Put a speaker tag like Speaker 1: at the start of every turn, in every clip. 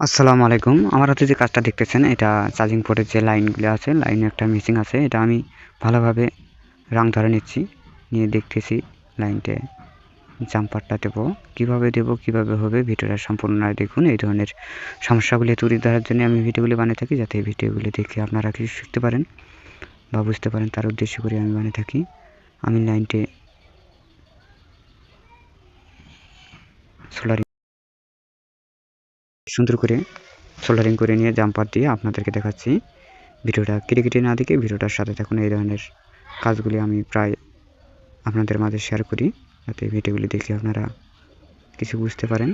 Speaker 1: আসসালামু আলাইকুম। আমার হাতে যে কাজটা দেখতেছেন, এটা চার্জিং পোর্টের যে লাইনগুলো আছে লাইনে একটা মেশিন আছে, এটা আমি ভালোভাবে রাং ধরে নিচ্ছি, নিয়ে দেখতেছি লাইনটে জাম্পারটা দেবো। কীভাবে দেবো, কীভাবে হবে, ভিডিওটা সম্পূর্ণ দেখুন, এই ধরনের সমস্যাগুলি তুলে ধরার জন্য আমি ভিডিওগুলি বানিয়ে থাকি, যাতে এই ভিডিওগুলি দেখে আপনারা কিছু শিখতে পারেন বা বুঝতে পারেন তার উদ্দেশ্য করে আমি বানিয়ে থাকি। আমি লাইনটি সুন্দর করে সোল্ডারিং করে নিয়ে জাম্পার দিয়ে আপনাদেরকে দেখাচ্ছি ভিডিওটা কেটে কেটে না দেখে ভিডিওটার সাথে থাকুন। এই ধরনের কাজগুলি আমি প্রায় আপনাদের মাঝে শেয়ার করি যাতে ভিডিওগুলি দেখে আপনারা কিছু বুঝতে পারেন।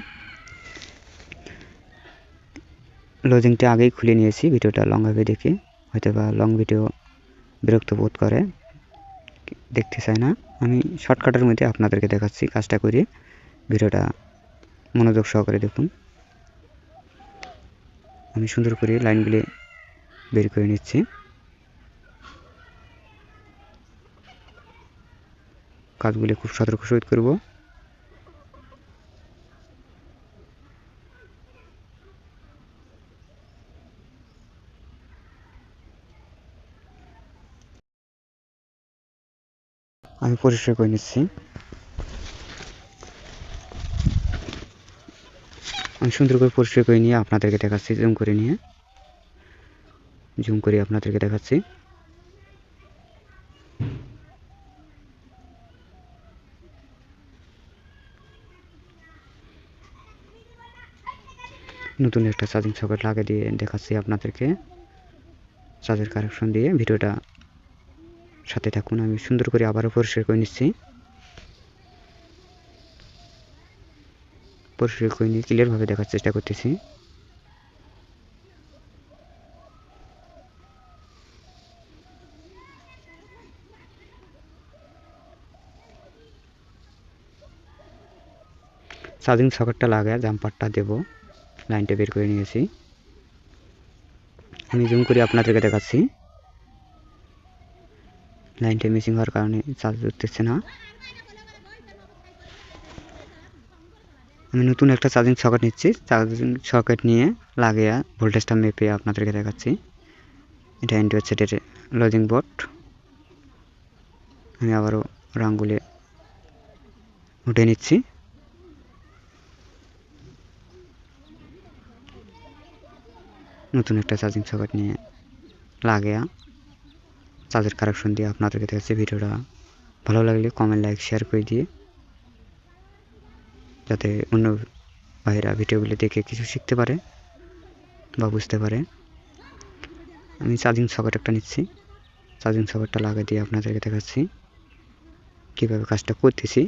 Speaker 1: লজিংটা আগেই খুলে নিয়েছি, ভিডিওটা লং লংভাবে দেখে। হয়তো বা লং ভিডিও বিরক্ত বোধ করে। দেখতে চায় না। আমি শর্টকাটের মধ্যে আপনাদেরকে দেখাচ্ছি কাজটা করে ভিডিওটা মনোযোগ সহকারে দেখুন। আমি সুন্দর করে লাইনগুলি বের করে নিচ্ছি। কাজগুলি খুব সতর্ক সহিত করব। আমি পরিষ্কার করে নিচ্ছি। সুন্দর করে পরিষ্কার করে নিয়ে আপনাদেরকে দেখাচ্ছি জুম করে নিয়ে। জুম করে আপনাদেরকে দেখাচ্ছি। নতুন একটা চার্জিং সকেট লাগিয়ে দিয়ে দেখাচ্ছি আপনাদেরকে। চার্জের কানেকশন দিয়ে ভিডিওটা সাথে থাকুন, আমি সুন্দর করে আবারও পরিষ্কার করে নিচ্ছি। পরিষ্কার করে নিয়ে ক্লিয়ারভাবে দেখার চেষ্টা করতেছি। চার্জিং সকেটটা লাগায়, জাম্পারটা দেব। লাইনটা বের করে নিয়েছি। আমি জুম করে আপনাদেরকে দেখাচ্ছি। লাইনটা মিসিং হওয়ার কারণে চার্জ উঠতেছে না। আমি নতুন একটা চার্জিং সকেট নিচ্ছি। চার্জিং সকেট নিয়ে লাগিয়ে ভোল্টেজটা মেপে আপনাদেরকে দেখাচ্ছি। এটা অ্যান্ড্রয়েড সেটের লজিং বোর্ড আমি আবারও রাঙ্গুলে উঠে নিচ্ছি। নতুন একটা চার্জিং সকেট নিয়ে লাগিয়ে চার্জের কারেকশন দিয়ে আপনাদেরকে দেখাচ্ছি। ভিডিওটা ভালো লাগলে কমেন্ট লাইক শেয়ার করে দিয়ে যাতে অন্য ভাইরা ভিডিওগুলি দেখে কিছু শিখতে পারে বা বুঝতে পারে। আমি চার্জিং সকেট একটা নিচ্ছি। চার্জিং সকেটটা লাগিয়ে দিয়ে আপনাদেরকে দেখাচ্ছি। কীভাবে কাজটা করতেছি।